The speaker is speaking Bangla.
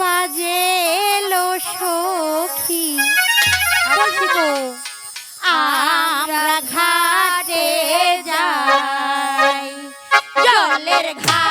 বাজে এলো সখী। আমরা ঘাটে যাই জলের ঘাট